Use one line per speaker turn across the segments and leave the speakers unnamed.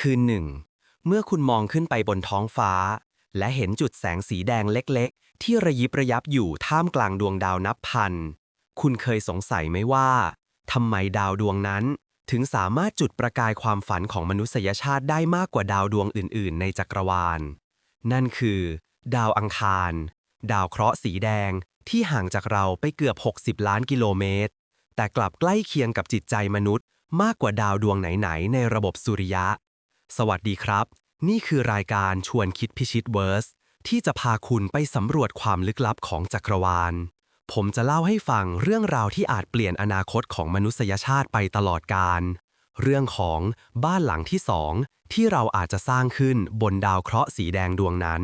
คืนหนึ่ง เมื่อคุณมองขึ้นไปบนท้องฟ้า และเห็นจุดแสงสีแดงเล็กๆ ที่ระยิบระยับอยู่ท่ามกลางดวงดาวนับพัน คุณเคยสงสัยไหมว่าทำไมดาวดวงนั้น ถึงสามารถจุดประกายความฝันของมนุษยชาติได้มากกว่าดาวดวงอื่น ๆ ในจักรวาล นั่นคือ ดาวอังคาร ดาวเคราะห์สีแดงที่ห่างจากเราไปเกือบ 60 ล้านกิโลเมตร แต่กลับใกล้เคียงกับจิตใจมนุษย์ มากกว่าดาวดวงไหน ๆ ในระบบสุริยะ สวัสดีครับ นี่คือรายการชวนคิดพิชิตเวิร์สที่จะพาคุณไปสำรวจความลึกลับของจักรวาล ผมจะเล่าให้ฟังเรื่องราวที่อาจเปลี่ยนอนาคตของมนุษยชาติไปตลอดกาลเรื่องของบ้านหลังที่สองที่เราอาจจะสร้างขึ้นบนดาวเคราะห์สีแดงดวงนั้น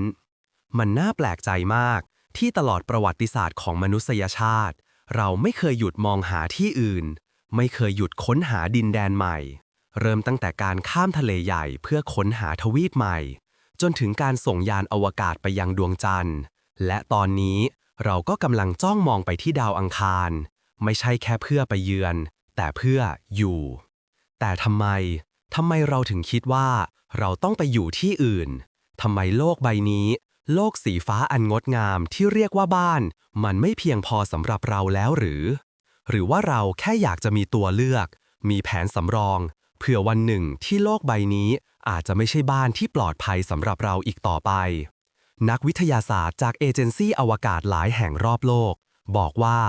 มันน่าแปลกใจมาก ที่ตลอดประวัติศาสตร์ของมนุษยชาติ เราไม่เคยหยุดมองหาที่อื่น ไม่เคยหยุดค้นหาดินแดนใหม่ เริ่มตั้งแต่การข้ามทะเลใหญ่เพื่อค้นหาทวีปใหม่ จนถึงการส่งยานอวกาศไปยังดวงจันทร์ และตอนนี้เราก็กำลังจ้องมองไปที่ดาวอังคาร ไม่ใช่แค่เพื่อไปเยือน แต่เพื่ออยู่ แต่ทำไมทำไมเราถึงคิดว่า เราต้องไปอยู่ที่อื่นทำไมโลกใบนี้ โลกสีฟ้าอันงดงามที่เรียกว่าบ้าน มันไม่เพียงพอสำหรับเราแล้วหรือ หรือว่าเราแค่อยากจะมีตัวเลือก มีแผนสำรอง เผื่อวันหนึ่งที่โลกใบนี้อาจจะไม่ใช่บ้านที่ปลอดภัยสำหรับเราอีกต่อไป นักวิทยาศาสตร์จากเอเจนซี่อวกาศหลายแห่งรอบโลก บอกว่า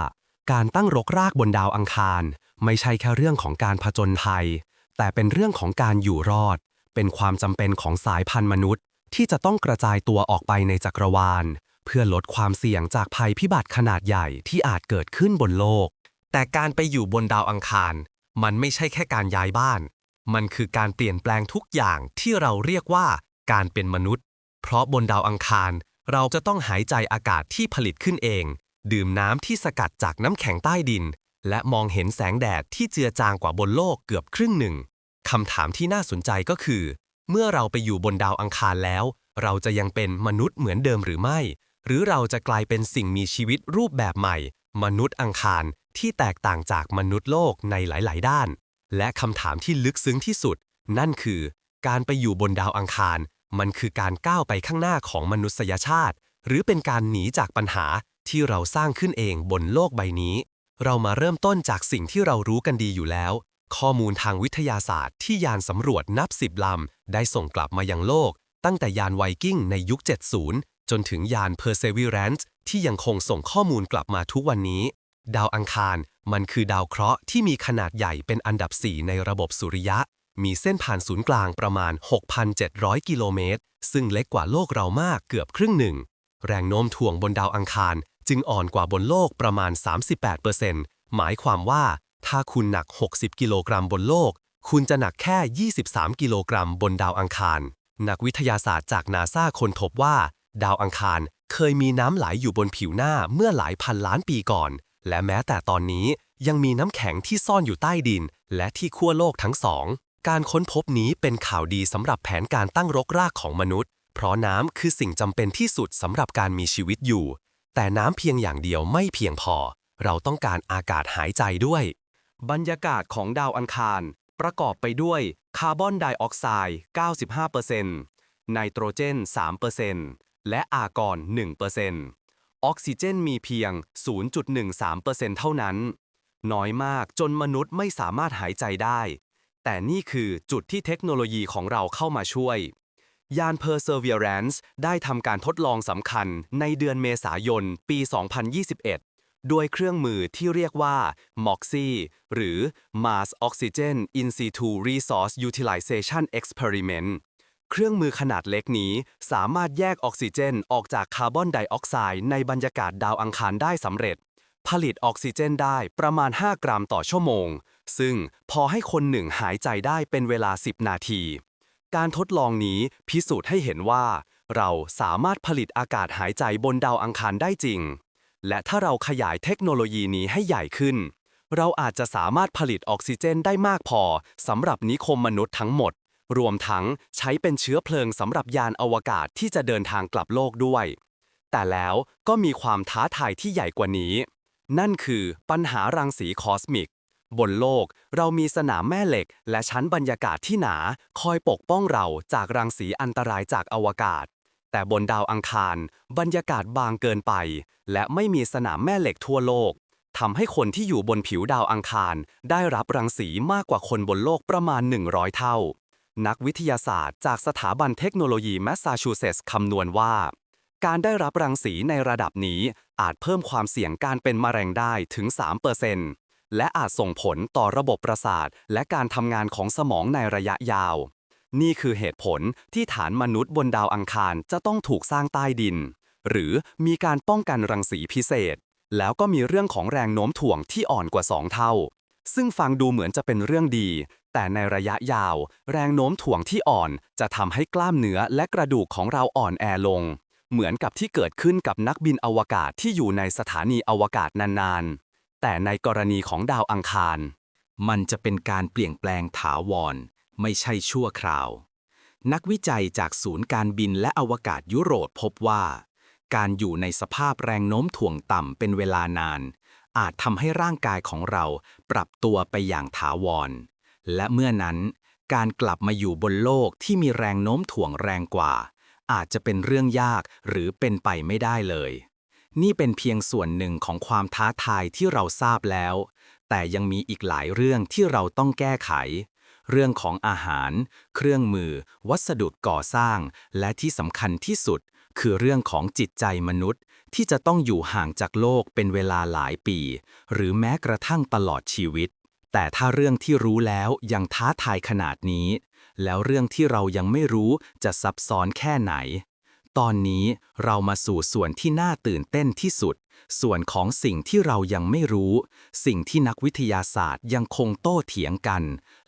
การตั้งรกรากบนดาวอังคาร ไม่ใช่แค่เรื่องของการผจญภัย แต่เป็นเรื่องของการอยู่รอด เป็นความจำเป็นของสายพันธุ์มนุษย์ ที่จะต้องกระจายตัวออกไปในจักรวาล เพื่อลดความเสี่ยงจากภัยพิบัติขนาดใหญ่ที่อาจเกิดขึ้นบนโลก แต่การไปอยู่บนดาวอังคาร มันไม่ใช่แค่การย้ายบ้าน มันคือการเปลี่ยนแปลงทุกอย่างที่เราเรียกว่าการเป็นมนุษย์ เพราะบนดาวอังคาร เราจะต้องหายใจอากาศที่ผลิตขึ้นเอง ดื่มน้ำที่สกัดจากน้ำแข็งใต้ดิน และมองเห็นแสงแดดที่เจือจางกว่าบนโลกเกือบครึ่งหนึ่งคำถามที่น่าสนใจก็คือ เมื่อเราไปอยู่บนดาวอังคารแล้ว เราจะยังเป็นมนุษย์เหมือนเดิมหรือไม่ หรือเราจะกลายเป็นสิ่งมีชีวิตรูปแบบใหม่ มนุษย์อังคารที่แตกต่างจากมนุษย์โลกในหลาย ๆ ด้าน และคำถามที่ลึกซึ้งที่สุด นั่นคือ การไปอยู่บนดาวอังคาร มันคือการก้าวไปข้างหน้าของมนุษยชาติ หรือเป็นการหนีจากปัญหาที่เราสร้างขึ้นเองบนโลกใบนี้ เรามาเริ่มต้นจากสิ่งที่เรารู้กันดีอยู่แล้ว ข้อมูลทางวิทยาศาสตร์ที่ยานสำรวจนับสิบลำ ได้ส่งกลับมายังโลก ตั้งแต่ยานไวกิ้งในยุค 70 จนถึงยาน Perseverance ที่ยังคงส่งข้อมูลกลับมาทุกวันนี้ ดาวอังคาร มันคือดาวเคราะห์ที่มีขนาดใหญ่เป็นอันดับ 4 ในระบบสุริยะ มีเส้นผ่านศูนย์กลางประมาณ 6,700 กิโลเมตร ซึ่งเล็กกว่าโลกเรามากเกือบครึ่งหนึ่ง แรงโน้มถ่วงบนดาวอังคาร จึงอ่อนกว่าบนโลกประมาณ 38%หมายความว่า ถ้าคุณหนัก 60 กิโลกรัมบนโลก คุณจะหนักแค่ 23 กิโลกรัมบนดาวอังคาร นักวิทยาศาสตร์จากนาซาค้นพบว่า ดาวอังคารเคยมีน้ำไหลอยู่บนผิวหน้าเมื่อหลายพันล้านปีก่อน และแม้แต่ตอนนี้ยังมีน้ำแข็งที่ซ่อนอยู่ใต้ดิน และที่ขั้วโลกทั้งสอง การค้นพบนี้เป็นข่าวดีสำหรับแผนการตั้งรกรากของมนุษย์ เพราะน้ำคือสิ่งจำเป็นที่สุดสำหรับการมีชีวิตอยู่ แต่น้ำเพียงอย่างเดียวไม่เพียงพอ เราต้องการอากาศหายใจด้วย บรรยากาศของดาวอังคาร ประกอบไปด้วยคาร์บอนไดออกไซด์ 95%ไนโตรเจน 3%และอาร์กอน 1% ออกซิเจนมีเพียง 0.13%เท่านั้น น้อยมากจนมนุษย์ไม่สามารถหายใจได้ แต่นี่คือจุดที่เทคโนโลยีของเราเข้ามาช่วย ยาน Perseverance ได้ทำการทดลองสำคัญในเดือนเมษายน ปี 2021 ด้วยเครื่องมือที่เรียกว่า MOXIE หรือ Mars Oxygen In Situ Resource Utilization Experiment เครื่องมือขนาดเล็กนี้สามารถแยกออกซิเจนออกจากคาร์บอนไดออกไซด์ในบรรยากาศดาวอังคารได้สำเร็จ ผลิตออกซิเจนได้ประมาณ 5 กรัมต่อชั่วโมง ซึ่งพอให้คนหนึ่งหายใจได้เป็นเวลา 10 นาที การทดลองนี้พิสูจน์ให้เห็นว่า เราสามารถผลิตอากาศหายใจบนดาวอังคารได้จริง และถ้าเราขยายเทคโนโลยีนี้ให้ใหญ่ขึ้น เราอาจจะสามารถผลิตออกซิเจนได้มากพอสำหรับนิคมมนุษย์ทั้งหมด รวมทั้งใช้เป็นเชื้อเพลิงสำหรับยานอวกาศที่จะเดินทางกลับโลกด้วย แต่แล้วก็มีความท้าทายที่ใหญ่กว่านี้ นั่นคือปัญหารังสีคอสมิก บนโลกเรามีสนามแม่เหล็ก และชั้นบรรยากาศที่หนา คอยปกป้องเราจากรังสีอันตรายจากอวกาศ แต่บนดาวอังคาร บรรยากาศบางเกินไป และไม่มีสนามแม่เหล็กทั่วโลกทำให้คนที่อยู่บนผิวดาวอังคาร ได้รับรังสีมากกว่าคนบนโลกประมาณ 100 เท่า นักวิทยาศาสตร์จากสถาบันเทคโนโลยีแมสซาชูเซตส์คำนวณว่า การได้รับรังสีในระดับนี้อาจเพิ่มความเสี่ยงการเป็นมะเร็งได้ถึง 3%และอาจส่งผลต่อระบบประสาท และการทำงานของสมองในระยะยาว นี่คือเหตุผลที่ฐานมนุษย์บนดาวอังคารจะต้องถูกสร้างใต้ดิน หรือมีการป้องกันรังสีพิเศษ แล้วก็มีเรื่องของแรงโน้มถ่วงที่อ่อนกว่า 2 เท่าซึ่งฟังดูเหมือนจะเป็นเรื่องดี แต่ในระยะยาว แรงโน้มถ่วงที่อ่อนจะทำให้กล้ามเนื้อและกระดูกของเราอ่อนแอลง เหมือนกับที่เกิดขึ้นกับนักบินอวกาศที่อยู่ในสถานีอวกาศนานๆ แต่ในกรณีของดาวอังคาร มันจะเป็นการเปลี่ยนแปลงถาวร ไม่ใช่ชั่วคราว นักวิจัยจากศูนย์การบินและอวกาศยุโรปพบว่า การอยู่ในสภาพแรงโน้มถ่วงต่ำเป็นเวลานานอาจทำให้ร่างกายของเราปรับตัวไปอย่างถาวร และเมื่อนั้น การกลับมาอยู่บนโลกที่มีแรงโน้มถ่วงแรงกว่า อาจจะเป็นเรื่องยากหรือเป็นไปไม่ได้เลย นี่เป็นเพียงส่วนหนึ่งของความท้าทายที่เราทราบแล้ว แต่ยังมีอีกหลายเรื่องที่เราต้องแก้ไข เรื่องของอาหาร เครื่องมือ วัสดุก่อสร้าง และที่สำคัญที่สุด คือเรื่องของจิตใจมนุษย์ ที่จะต้องอยู่ห่างจากโลกเป็นเวลาหลายปี หรือแม้กระทั่งตลอดชีวิต แต่ถ้าเรื่องที่รู้แล้วยังท้าทายขนาดนี้ แล้วเรื่องที่เรายังไม่รู้จะซับซ้อนแค่ไหน ตอนนี้เรามาสู่ส่วนที่น่าตื่นเต้นที่สุด ส่วนของสิ่งที่เรายังไม่รู้ สิ่งที่นักวิทยาศาสตร์ยังคงโต้เถียงกัน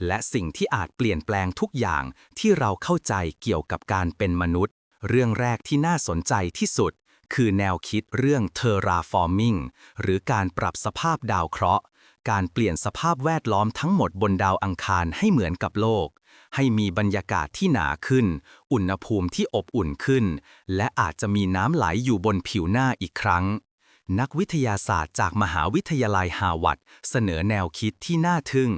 และสิ่งที่อาจเปลี่ยนแปลงทุกอย่างที่เราเข้าใจเกี่ยวกับการเป็นมนุษย์ เรื่องแรกที่น่าสนใจที่สุดคือแนวคิดเรื่อง terraforming หรือการปรับสภาพดาวเคราะห์ การเปลี่ยนสภาพแวดล้อมทั้งหมดบนดาวอังคารให้เหมือนกับโลก ให้มีบรรยากาศที่หนาขึ้น อุณหภูมิที่อบอุ่นขึ้น และอาจจะมีน้ำไหลอยู่บนผิวหน้าอีกครั้ง นักวิทยาศาสตร์จากมหาวิทยาลัยฮาวาร์ดเสนอแนวคิดที่น่าทึ่ง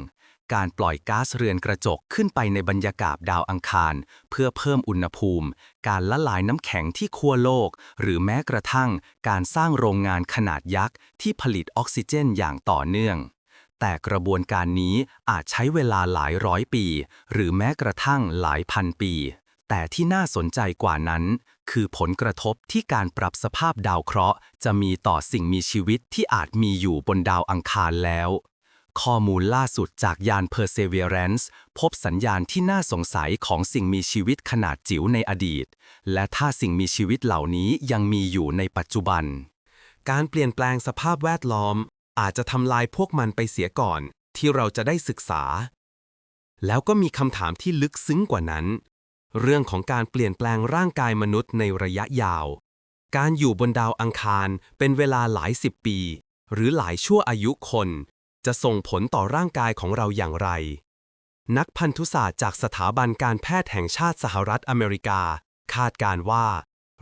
การปล่อยก๊าซเรือนกระจกขึ้นไปในบรรยากาศดาวอังคาร เพื่อเพิ่มอุณหภูมิ การละลายน้ำแข็งที่ขั้วโลก หรือแม้กระทั่ง การสร้างโรงงานขนาดยักษ์ที่ผลิตออกซิเจนอย่างต่อเนื่อง แต่กระบวนการนี้อาจใช้เวลาหลายร้อยปี หรือแม้กระทั่งหลายพันปี แต่ที่น่าสนใจกว่านั้น คือผลกระทบที่การปรับสภาพดาวเคราะห์ จะมีต่อสิ่งมีชีวิตที่อาจมีอยู่บนดาวอังคารแล้ว ข้อมูลล่าสุดจากยาน Perseverance พบสัญญาณที่น่าสงสัยของสิ่งมีชีวิตขนาดจิ๋วในอดีต และถ้าสิ่งมีชีวิตเหล่านี้ยังมีอยู่ในปัจจุบัน การเปลี่ยนแปลงสภาพแวดล้อม อาจจะทำลายพวกมันไปเสียก่อน ที่เราจะได้ศึกษา แล้วก็มีคำถามที่ลึกซึ้งกว่านั้น เรื่องของการเปลี่ยนแปลงร่างกายมนุษย์ในระยะยาว การอยู่บนดาวอังคารเป็นเวลาหลายสิบปี หรือหลายชั่วอายุคน จะส่งผลต่อร่างกายของเราอย่างไร นักพันธุศาสตร์จากสถาบันการแพทย์แห่งชาติสหรัฐอเมริกา คาดการว่า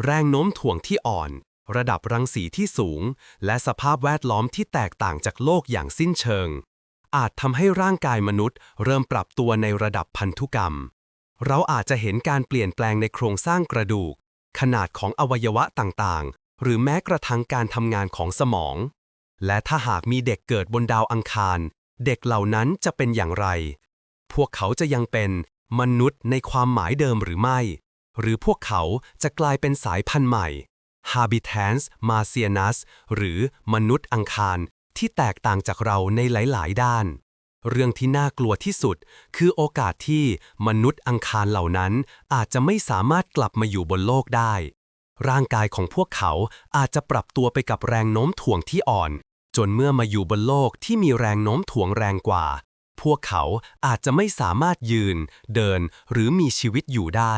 แรงโน้มถ่วงที่อ่อน ระดับรังสีที่สูง และสภาพแวดล้อมที่แตกต่างจากโลกอย่างสิ้นเชิง อาจทำให้ร่างกายมนุษย์ เริ่มปรับตัวในระดับพันธุกรรม เราอาจจะเห็นการเปลี่ยนแปลงในโครงสร้างกระดูก ขนาดของอวัยวะต่างๆ หรือแม้กระทั่งการทำงานของสมอง และถ้าหากมีเด็กเกิดบนดาวอังคาร เด็กเหล่านั้นจะเป็นอย่างไร พวกเขาจะยังเป็นมนุษย์ในความหมายเดิมหรือไม่ หรือพวกเขาจะกลายเป็นสายพันธุ์ใหม่ Habitans Marcianus หรือมนุษย์อังคารที่แตกต่างจากเราในหลาย ๆ ด้าน เรื่องที่น่ากลัวที่สุด คือโอกาสที่มนุษย์อังคารเหล่านั้น อาจจะไม่สามารถกลับมาอยู่บนโลกได้ ร่างกายของพวกเขาอาจจะปรับตัวไปกับแรงโน้มถ่วงที่อ่อน จนเมื่อมาอยู่บนโลกที่มีแรงโน้มถ่วงแรงกว่า พวกเขาอาจจะไม่สามารถยืน เดินหรือมีชีวิตอยู่ได้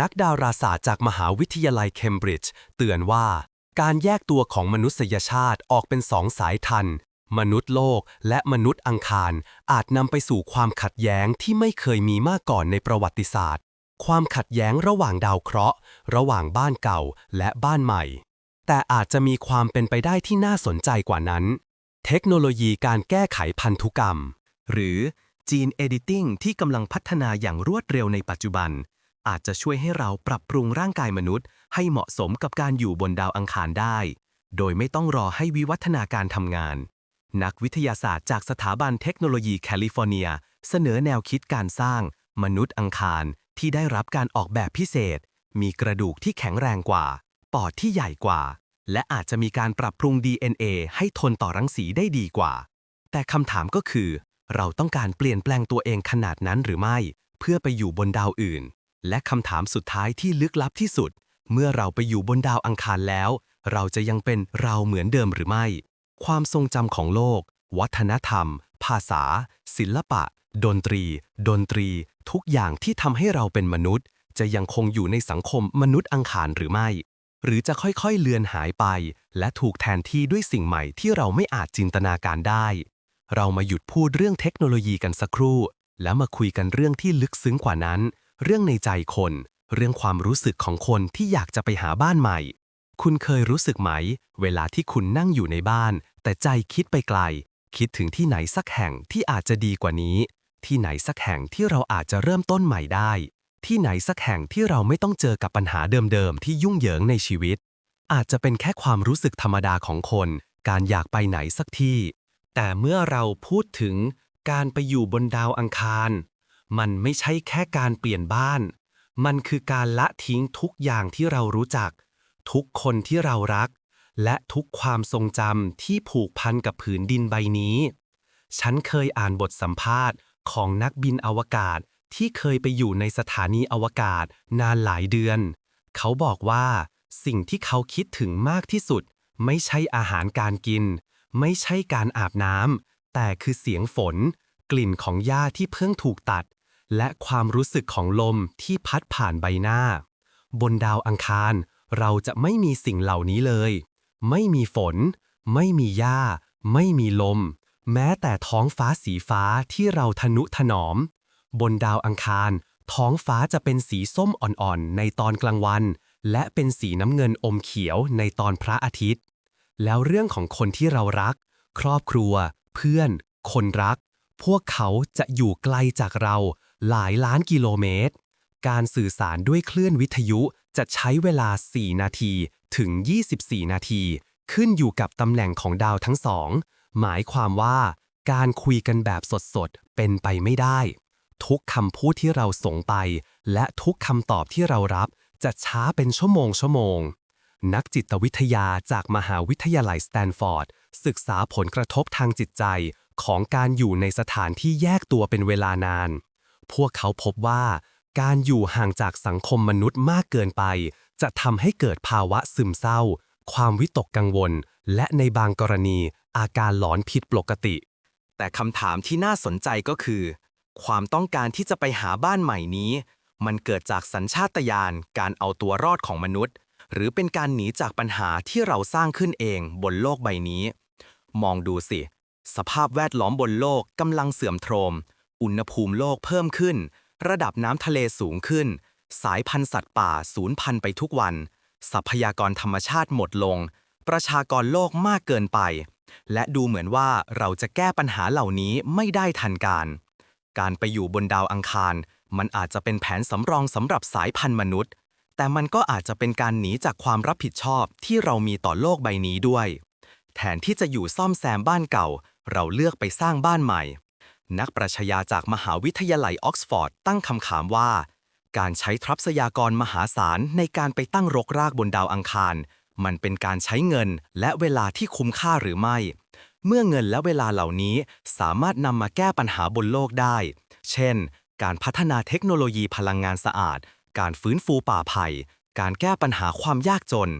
นักดาราศาสตร์จากมหาวิทยาลัยเคมบริดจ์เตือนว่า การแยกตัวของมนุษยชาติออกเป็นสองสายทัน มนุษย์โลกและมนุษย์อังคาร อาจนำไปสู่ความขัดแย้งที่ไม่เคยมีมาก่อนในประวัติศาสตร์ ความขัดแย้งระหว่างดาวเคราะห์ ระหว่างบ้านเก่าและบ้านใหม่ แต่อาจจะมีความเป็นไปได้ที่น่าสนใจกว่านั้น เทคโนโลยีการแก้ไขพันธุกรรม หรือ Gene Editing ที่กำลังพัฒนาอย่างรวดเร็วในปัจจุบัน อาจจะช่วยให้เราปรับปรุงร่างกายมนุษย์ ให้เหมาะสมกับการอยู่บนดาวอังคารได้ โดยไม่ต้องรอให้วิวัฒนาการทำงาน นักวิทยาศาสตร์จากสถาบันเทคโนโลยีแคลิฟอร์เนีย เสนอแนวคิดการสร้าง มนุษย์อังคารที่ได้รับการออกแบบพิเศษ มีกระดูกที่แข็งแรงกว่า ปอดที่ใหญ่กว่า และอาจจะมีการปรับปรุง DNA ให้ทนต่อรังสีได้ดีกว่า แต่คำถามก็คือ เราต้องการเปลี่ยนแปลงตัวเองขนาดนั้นหรือไม่ เพื่อไปอยู่บนดาวอื่น และคำถามสุดท้ายที่ลึกลับที่สุด เมื่อเราไปอยู่บนดาวอังคารแล้ว เราจะยังเป็นเราเหมือนเดิมหรือไม่ ความทรงจำของโลก วัฒนธรรม ภาษา ศิลปะ ดนตรี ดนตรี ทุกอย่างที่ทำให้เราเป็นมนุษย์ จะยังคงอยู่ในสังคมมนุษย์อังคารหรือไม่ หรือจะค่อยๆเลือนหายไป และถูกแทนที่ด้วยสิ่งใหม่ที่เราไม่อาจจินตนาการได้ เรามาหยุดพูดเรื่องเทคโนโลยีกันสักครู่ แล้วมาคุยกันเรื่องที่ลึกซึ้งกว่านั้น เรื่องในใจคน เรื่องความรู้สึกของคนที่อยากจะไปหาบ้านใหม่ คุณเคยรู้สึกไหม เวลาที่คุณนั่งอยู่ในบ้าน แต่ใจคิดไปไกล คิดถึงที่ไหนสักแห่งที่อาจจะดีกว่านี้ ที่ไหนสักแห่งที่เราอาจจะเริ่มต้นใหม่ได้ ที่ไหนสักแห่งที่เราไม่ต้องเจอกับปัญหาเดิมๆที่ยุ่งเหยิงในชีวิต อาจจะเป็นแค่ความรู้สึกธรรมดาของคน การอยากไปไหนสักที่ แต่เมื่อเราพูดถึงการไปอยู่บนดาวอังคาร มันไม่ใช่แค่การเปลี่ยนบ้าน มันคือการละทิ้งทุกอย่างที่เรารู้จัก ทุกคนที่เรารัก และทุกความทรงจำที่ผูกพันกับผืนดินใบนี้ ฉันเคยอ่านบทสัมภาษณ์ของนักบินอวกาศ ที่เคยไปอยู่ในสถานีอวกาศนานหลายเดือน เขาบอกว่า สิ่งที่เขาคิดถึงมากที่สุด ไม่ใช่อาหารการกิน ไม่ใช่การอาบน้ำแต่คือเสียงฝน กลิ่นของหญ้าที่เพิ่งถูกตัด และความรู้สึกของลมที่พัดผ่านใบหน้า บนดาวอังคาร เราจะไม่มีสิ่งเหล่านี้เลย ไม่มีฝน ไม่มีหญ้า ไม่มีลม แม้แต่ท้องฟ้าสีฟ้าที่เราทนุถนอม บนดาวอังคาร ท้องฟ้าจะเป็นสีส้มอ่อนๆ ในตอนกลางวัน และเป็นสีน้ำเงินอมเขียวในตอนพระอาทิตย์ แล้วเรื่องของคนที่เรารัก ครอบครัว เพื่อน คนรัก พวกเขาจะอยู่ไกลจากเราหลายล้านกิโลเมตร การสื่อสารด้วยคลื่นวิทยุจะใช้เวลา 4 นาทีถึง 24 นาที ขึ้นอยู่กับตำแหน่งของดาวทั้งสอง หมายความว่าการคุยกันแบบสดๆ เป็นไปไม่ได้ ทุกคำพูดที่เราส่งไป และทุกคำตอบที่เรารับ จะช้าเป็นชั่วโมงชั่วโมง นักจิตวิทยาจากมหาวิทยาลัยสแตนฟอร์ด ศึกษาผลกระทบทางจิตใจของการอยู่ในสถานที่แยกตัวเป็นเวลานาน พวกเขาพบว่า การอยู่ห่างจากสังคมมนุษย์มากเกินไป จะทำให้เกิดภาวะซึมเศร้า ความวิตกกังวล และในบางกรณีอาการหลอนผิดปกติ แต่คำถามที่น่าสนใจก็คือ ความต้องการที่จะไปหาบ้านใหม่นี้ มันเกิดจากสัญชาตญาณการเอาตัวรอดของมนุษย์ หรือเป็นการหนีจากปัญหาที่เราสร้างขึ้นเองบนโลกใบนี้ มองดูสิ สภาพแวดล้อมบนโลกกำลังเสื่อมโทรม อุณหภูมิโลกเพิ่มขึ้น ระดับน้ำทะเลสูงขึ้น สายพันธุ์สัตว์ป่าสูญพันธุ์ไปทุกวัน ทรัพยากรธรรมชาติหมดลง ประชากรโลกมากเกินไป และดูเหมือนว่าเราจะแก้ปัญหาเหล่านี้ไม่ได้ทันการ การไปอยู่บนดาวอังคาร มันอาจจะเป็นแผนสำรองสำหรับสายพันธุ์มนุษย์ แต่มันก็อาจจะเป็นการหนีจากความรับผิดชอบที่เรามีต่อโลกใบนี้ด้วย แทนที่จะอยู่ซ่อมแซมบ้านเก่า เราเลือกไปสร้างบ้านใหม่ นักปรัชญาจากมหาวิทยาลัยออกซฟอร์ดตั้งคำถามว่า การใช้ทรัพยากรมหาศาลในการไปตั้งรกรากบนดาวอังคาร มันเป็นการใช้เงินและเวลาที่คุ้มค่าหรือไม่ เมื่อเงินและเวลาเหล่านี้สามารถนำมาแก้ปัญหาบนโลกได้ เช่น การพัฒนาเทคโนโลยีพลังงานสะอาด การฟื้นฟูป่าไผ่การแก้ปัญหาความยากจน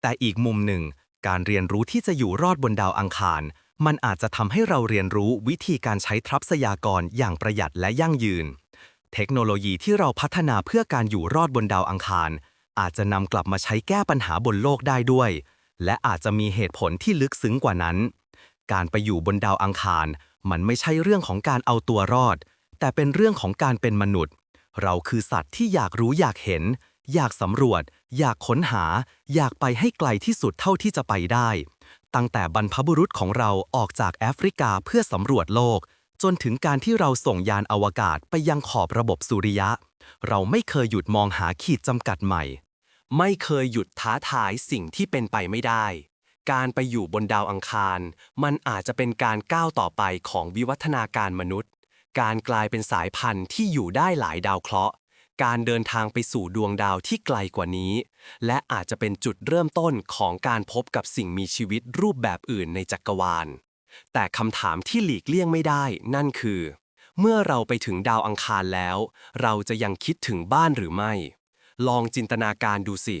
แต่อีกมุมหนึ่ง การเรียนรู้ที่จะอยู่รอดบนดาวอังคาร มันอาจจะทำให้เราเรียนรู้วิธีการใช้ทรัพยากรอย่างประหยัดและยั่งยืน เทคโนโลยีที่เราพัฒนาเพื่อการอยู่รอดบนดาวอังคาร อาจจะนำกลับมาใช้แก้ปัญหาบนโลกได้ด้วย และอาจจะมีเหตุผลที่ลึกซึ้งกว่านั้น การไปอยู่บนดาวอังคาร มันไม่ใช่เรื่องของการเอาตัวรอด แต่เป็นเรื่องของการเป็นมนุษย์ เราคือสัตว์ที่อยากรู้อยากเห็น อยากสำรวจ อยากค้นหา อยากไปให้ไกลที่สุดเท่าที่จะไปได้ ตั้งแต่บรรพบุรุษของเราออกจากแอฟริกาเพื่อสำรวจโลก จนถึงการที่เราส่งยานอวกาศไปยังขอบระบบสุริยะ เราไม่เคยหยุดมองหาขีดจำกัดใหม่ ไม่เคยหยุดท้าทายสิ่งที่เป็นไปไม่ได้ การไปอยู่บนดาวอังคาร มันอาจจะเป็นการก้าวต่อไปของวิวัฒนาการมนุษย์ การกลายเป็นสายพันธุ์ที่อยู่ได้หลายดาวเคราะห์ การเดินทางไปสู่ดวงดาวที่ไกลกว่านี้ และอาจจะเป็นจุดเริ่มต้นของการพบกับสิ่งมีชีวิตรูปแบบอื่นในจักรวาล แต่คำถามที่หลีกเลี่ยงไม่ได้ นั่นคือ เมื่อเราไปถึงดาวอังคารแล้ว เราจะยังคิดถึงบ้านหรือไม่ ลองจินตนาการดูสิ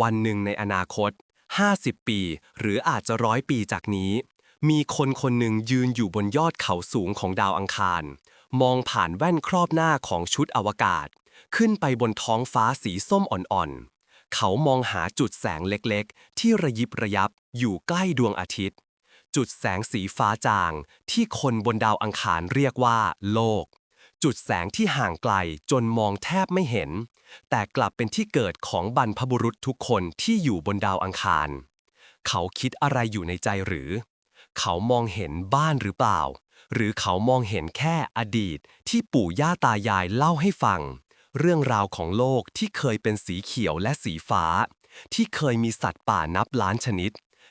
วันหนึ่งในอนาคต 50 ปี หรืออาจจะร้อยปีจากนี้ มีคนคนหนึ่งยืนอยู่บนยอดเขาสูงของดาวอังคาร มองผ่านแว่นครอบหน้าของชุดอวกาศ ขึ้นไปบนท้องฟ้าสีส้มอ่อนๆ เขามองหาจุดแสงเล็กๆ ที่ระยิบระยับอยู่ใกล้ดวงอาทิตย์ จุดแสงสีฟ้าจางที่คนบนดาวอังคารเรียกว่าโลก จุดแสงที่ห่างไกลจนมองแทบไม่เห็น แต่กลับเป็นที่เกิดของบรรพบุรุษทุกคนที่อยู่บนดาวอังคาร เขาคิดอะไรอยู่ในใจหรือ เขามองเห็นบ้านหรือเปล่า หรือเขามองเห็นแค่อดีตที่ปู่ย่าตายายเล่าให้ฟัง เรื่องราวของโลกที่เคยเป็นสีเขียวและสีฟ้า ที่เคยมีสัตว์ป่านับล้านชนิด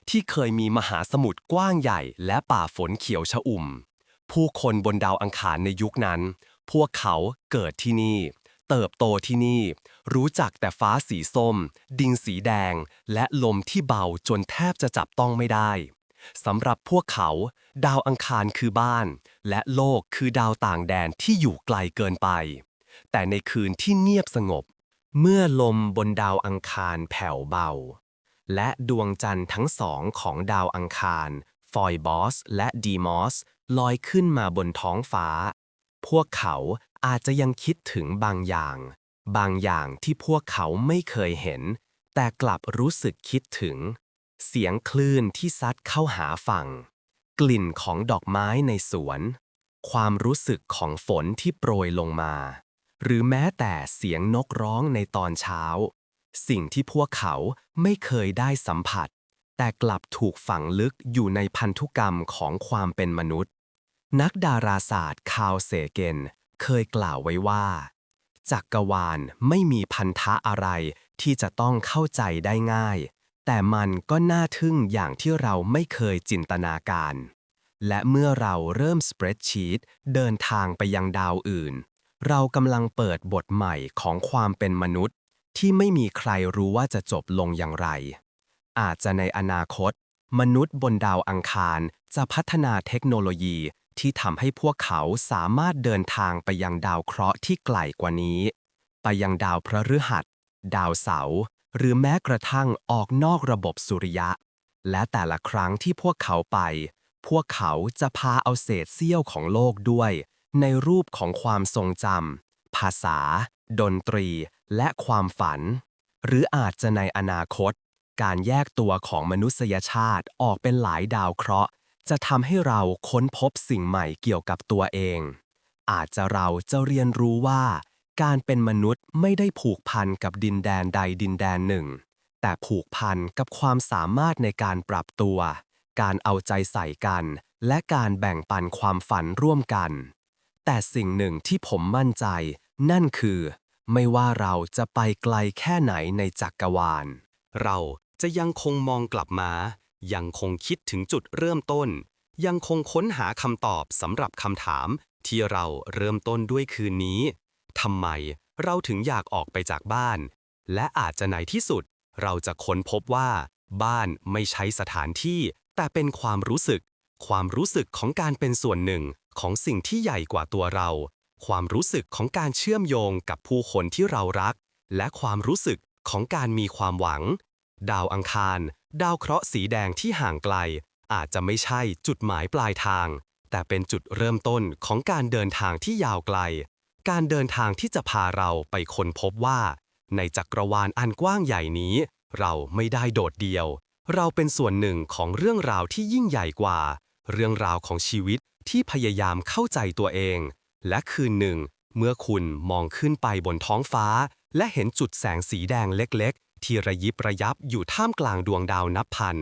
ที่เคยมีมหาสมุทรกว้างใหญ่ และป่าฝนเขียวชอุ่มผู้คนบนดาวอังคารในยุคนั้น พวกเขาเกิดที่นี่ เติบโตที่นี่ รู้จักแต่ฟ้าสีส้ม ดินสีแดง และลมที่เบาจนแทบจะจับต้องไม่ได้สำหรับพวกเขา ดาวอังคารคือบ้าน และโลกคือดาวต่างแดนที่อยู่ไกลเกินไป แต่ในคืนที่เงียบสงบ เมื่อลมบนดาวอังคารแผ่วเบา และดวงจันทร์ทั้งสองของดาวอังคาร ฟอยบอสและดีมอสลอยขึ้นมาบนท้องฟ้า พวกเขาอาจจะยังคิดถึงบางอย่าง บางอย่างที่พวกเขาไม่เคยเห็น แต่กลับรู้สึกคิดถึง เสียงคลื่นที่ซัดเข้าหาฝั่ง กลิ่นของดอกไม้ในสวน ความรู้สึกของฝนที่โปรยลงมา หรือแม้แต่เสียงนกร้องในตอนเช้า สิ่งที่พวกเขาไม่เคยได้สัมผัส แต่กลับถูกฝังลึกอยู่ในพันธุกรรมของความเป็นมนุษย์ นักดาราศาสตร์คาร์เซเกนเคยกล่าวไว้ว่า จักรวาลไม่มีพันธะอะไรที่จะต้องเข้าใจได้ง่าย แต่มันก็น่าทึ่งอย่างที่เราไม่เคยจินตนาการ และเมื่อเราเริ่มสเปรดชีตเดินทางไปยังดาวอื่น เรากำลังเปิดบทใหม่ของความเป็นมนุษย์ ที่ไม่มีใครรู้ว่าจะจบลงอย่างไร อาจจะในอนาคต มนุษย์บนดาวอังคารจะพัฒนาเทคโนโลยี ที่ทำให้พวกเขาสามารถเดินทางไปยังดาวเคราะห์ที่ไกลกว่านี้ ไปยังดาวพระฤหัส ดาวเสาร์หรือแม้กระทั่งออกนอกระบบสุริยะ และแต่ละครั้งที่พวกเขาไป พวกเขาจะพาเอาเศษเสี้ยวของโลกด้วย ในรูปของความทรงจำภาษา ดนตรี และความฝัน หรืออาจจะในอนาคต การแยกตัวของมนุษยชาติออกเป็นหลายดาวเคราะห์ จะทำให้เราค้นพบสิ่งใหม่เกี่ยวกับตัวเอง อาจจะเราจะเรียนรู้ว่า การเป็นมนุษย์ไม่ได้ผูกพันกับดินแดนใดดินแดนหนึ่ง แต่ผูกพันกับความสามารถในการปรับตัว การเอาใจใส่กัน และการแบ่งปันความฝันร่วมกัน แต่สิ่งหนึ่งที่ผมมั่นใจ นั่นคือ ไม่ว่าเราจะไปไกลแค่ไหนในจักรวาล เราจะยังคงมองกลับมา ยังคงคิดถึงจุดเริ่มต้น ยังคงค้นหาคำตอบสำหรับคำถาม ที่เราเริ่มต้นด้วยคืนนี้ทำไมเราถึงอยากออกไปจากบ้าน และอาจจะในที่สุด เราจะค้นพบว่า บ้านไม่ใช่สถานที่ แต่เป็นความรู้สึก ความรู้สึกของการเป็นส่วนหนึ่งของสิ่งที่ใหญ่กว่าตัวเรา ความรู้สึกของการเชื่อมโยงกับผู้คนที่เรารัก และความรู้สึกของการมีความหวัง ดาวอังคาร ดาวเคราะห์สีแดงที่ห่างไกล อาจจะไม่ใช่จุดหมายปลายทาง แต่เป็นจุดเริ่มต้นของการเดินทางที่ยาวไกล การเดินทางที่จะพาเราไปค้นพบว่า ในจักรวาลอันกว้างใหญ่นี้ เราไม่ได้โดดเดี่ยว เราเป็นส่วนหนึ่งของเรื่องราวที่ยิ่งใหญ่กว่า เรื่องราวของชีวิตที่พยายามเข้าใจตัวเอง และคืนหนึ่ง เมื่อคุณมองขึ้นไปบนท้องฟ้า และเห็นจุดแสงสีแดงเล็ก ที่ระยิบระยับอยู่ท่ามกลางดวงดาวนับพัน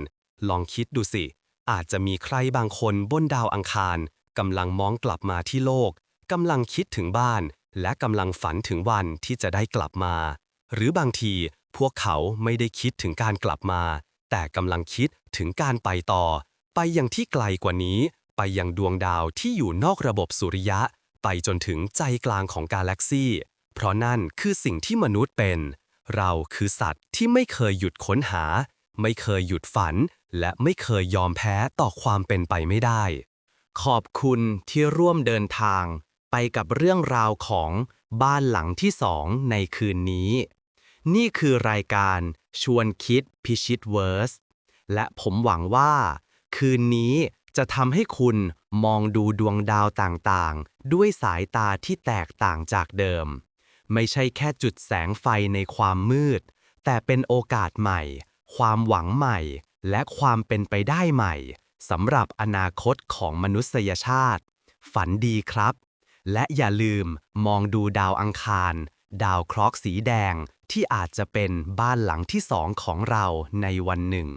ลองคิดดูสิ อาจจะมีใครบางคนบนดาวอังคารกำลังมองกลับมาที่โลกกำลังคิดถึงบ้าน และกำลังฝันถึงวันที่จะได้กลับมา หรือบางทีพวกเขาไม่ได้คิดถึงการกลับมา แต่กำลังคิดถึงการไปต่อ ไปยังที่ไกลกว่านี้ ไปยังดวงดาวที่อยู่นอกระบบสุริยะ ไปจนถึงใจกลางของกาแล็กซี่ เพราะนั่นคือสิ่งที่มนุษย์เป็น เราคือสัตว์ที่ไม่เคยหยุดค้นหา ไม่เคยหยุดฝัน และไม่เคยยอมแพ้ต่อความเป็นไปไม่ได้ ขอบคุณที่ร่วมเดินทาง ไปกับเรื่องราวของบ้านหลังที่สองในคืนนี้ นี่คือรายการชวนคิดพิชิตเวิร์ส และผมหวังว่า คืนนี้จะทำให้คุณมองดูดวงดาวต่างๆ ด้วยสายตาที่แตกต่างจากเดิม ไม่ใช่แค่จุดแสงไฟในความมืด แต่เป็นโอกาสใหม่ ความหวังใหม่ และความเป็นไปได้ใหม่สำหรับอนาคตของมนุษยชาติ ฝันดีครับ และอย่าลืมมองดูดาวอังคาร ดาวเคราะห์สีแดงที่อาจจะเป็นบ้านหลังที่สองของเราในวันหนึ่ง